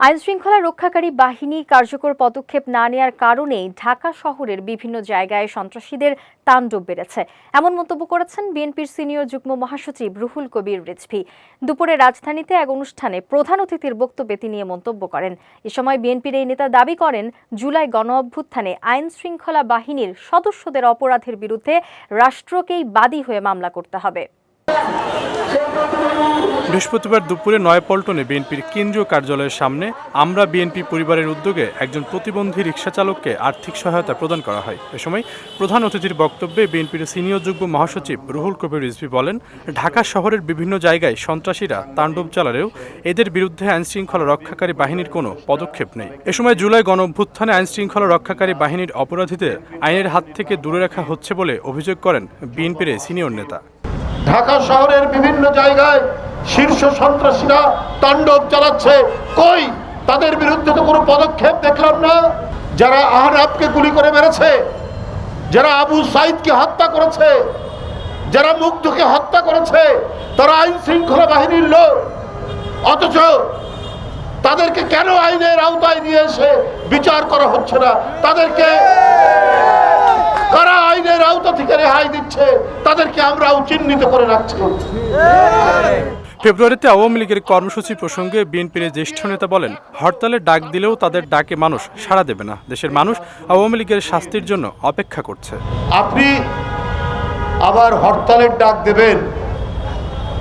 আইনশৃঙ্খলা রক্ষাকারী বাহিনী কার্যকর পদক্ষেপ না নেওয়ার কারণেই ঢাকা শহরের বিভিন্ন জায়গায় সন্ত্রাসীদের তাণ্ডব বেড়েছে। এমন মন্তব্য করেছেন বিএনপির সিনিয়র যুগ্ম মহাসচিব রুহুল কবির রিজভি। দুপুরে রাজধানীতে এক অনুষ্ঠানে প্রধান অতিথির বক্তব্যে তিনি এ মন্তব্য করেন। এ সময় বিএনপির এই নেতা দাবি করেন, জুলাই গণ অভ্যুত্থানে আইন শৃঙ্খলা বাহিনীর সদস্যদের অপরাধের বিরুদ্ধে রাষ্ট্রকেই বাদী হয়ে মামলা করতে হবে। বৃহস্পতিবার দুপুরে নয়পল্টনে বিএনপির কেন্দ্রীয় কার্যালয়ের সামনে আমরা বিএনপি পরিবারের উদ্যোগে একজন প্রতিবন্ধী রিক্সা চালককে আর্থিক সহায়তা প্রদান করা হয়। এ সময় প্রধান অতিথির বক্তব্যে বিএনপির সিনিয়র যুগ্ম মহাসচিব রুহুল কবির রিজভি বলেন, ঢাকা শহরের বিভিন্ন জায়গায় সন্ত্রাসীরা তাণ্ডব চালালেও এদের বিরুদ্ধে আইনশৃঙ্খলা রক্ষাকারী বাহিনীর কোনো পদক্ষেপ নেই। এ সময় জুলাই গণ অভ্যুত্থানে আইনশৃঙ্খলা রক্ষাকারী বাহিনীর অপরাধীদের আইনের হাত থেকে দূরে রাখা হচ্ছে বলে অভিযোগ করেন বিএনপির সিনিয়র নেতা। ঢাকা শহরের বিভিন্ন জায়গায় শীর্ষ সন্ত্রাসীরা তাণ্ডব চালাচ্ছে। কই? তাদের বিরুদ্ধে তো কোনো পদক্ষেপ দেখলাম না। যারা আহরাবকে গুলি করে মেরেছে, যারা আবু সাইদকে হত্যা করেছে, যারা মুগ্ধকে হত্যা করেছে, তারা আইন শৃঙ্খলা বাহিনীর লোক। অথচ তাদেরকে কেন আইনের আওতায় নিয়ে এসে বিচার করা হচ্ছে না? তাদেরকে কারা আইনের আওতা থেকে রেহাই দিচ্ছে? তাদেরকে আমরাও চিহ্নিত করে ফেব্রুয়ারিতে আওয়ামী লীগের কর্মসূচি প্রসঙ্গে বিএনপির জ্যেষ্ঠ নেতা বলেন হরতালে ডাক দিলেও তাদের ডাকে মানুষ সাড়া দেবে না। দেশের মানুষ আওয়ামী লীগের শাস্তির জন্য অপেক্ষা করছে। আপনি আবার হরতালের ডাক দেবেন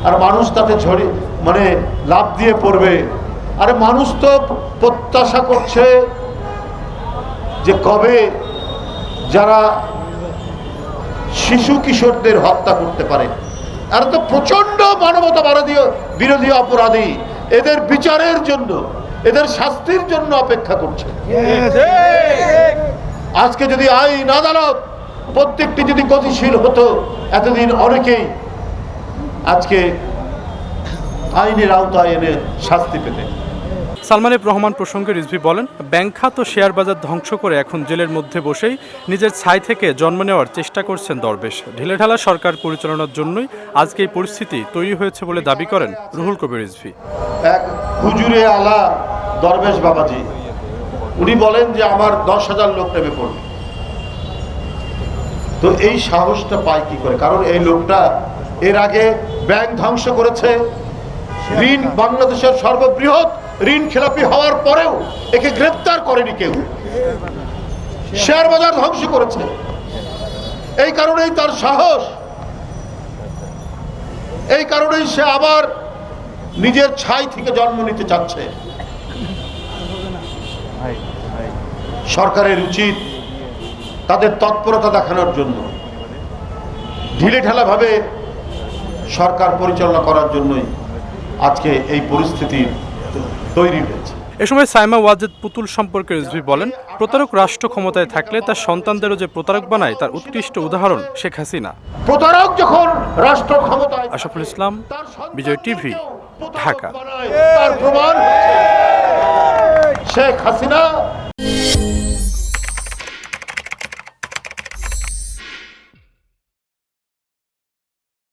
আর মানুষ তাতে ঝরে মানে লাভ দিয়ে পড়বে। আরে মানুষ তো প্রত্যাশা করছে যে কবে যারা শিশু কিশোরদের হত্যা করতে পারে। আর তো প্রচণ্ড মানবতা বিরোধী বিরোধী অপরাধী। এদের বিচারের জন্য এদের শাস্তির জন্য অপেক্ষা করছে। আজকে যদি আইন আদালত প্রত্যেকটি যদি গতিশীল হতো এতদিন অনেকেই আজকে আইনের আওতায় এনে শাস্তি পেতেন। সালমান এফ রহমান প্রসঙ্গে রিজভি বলেন, ব্যাংক খাত ও শেয়ার বাজার ধ্বংস করে এখন জেলের মধ্যে বসেই নিজের ছাই থেকে জন্ম নেওয়ার চেষ্টা করছেন দরবেশ। ঢিলেঢালা সরকার পরিচালনার জন্যই আজকে এই পরিস্থিতি তৈরি হয়েছে বলে দাবি করেন রুহুল কবির রিজভি। এক হুজুরে আলা দরবেশ বাবাজি, উনি বলেন যে আমার দশ হাজার লোক নেমে পড়বে। তো এই সাহসটা পায় কি করে? কারণ এই লোকটা এর আগে ব্যাংক ধ্বংস করেছে, ঋণ বাংলাদেশের সর্ববৃহৎ ঋণ খেলাপি হওয়ার পরেও একে গ্রেপ্তার করেনি কেউ। শেয়ার বাজার ধ্বংস করেছে। এই কারণেই তার সাহস। এই কারণেই সে আবার নিজের ছাই থেকে জন্ম নিতে চাচ্ছে। সরকারের উচিত তাদের তৎপরতা দেখানোর জন্য ঢিলে ঢালা ভাবে সরকার পরিচালনা করার জন্যই আজকে এই পরিস্থিতির তৈরি হয়েছে। এ সময় সাইমা ওয়াজেদ পুতুল সম্পর্কে রিজভি বলেন প্রতারক রাষ্ট্র ক্ষমতায় থাকলে তার সন্তানদেরও যে প্রতারক বানায় তার উৎকৃষ্ট উদাহরণ শেখ হাসিনা। প্রতারক যখন রাষ্ট্র ক্ষমতায় আশাফুল ইসলাম বিজয় টিভি, ঢাকা। তার প্রমাণ শেখ হাসিনা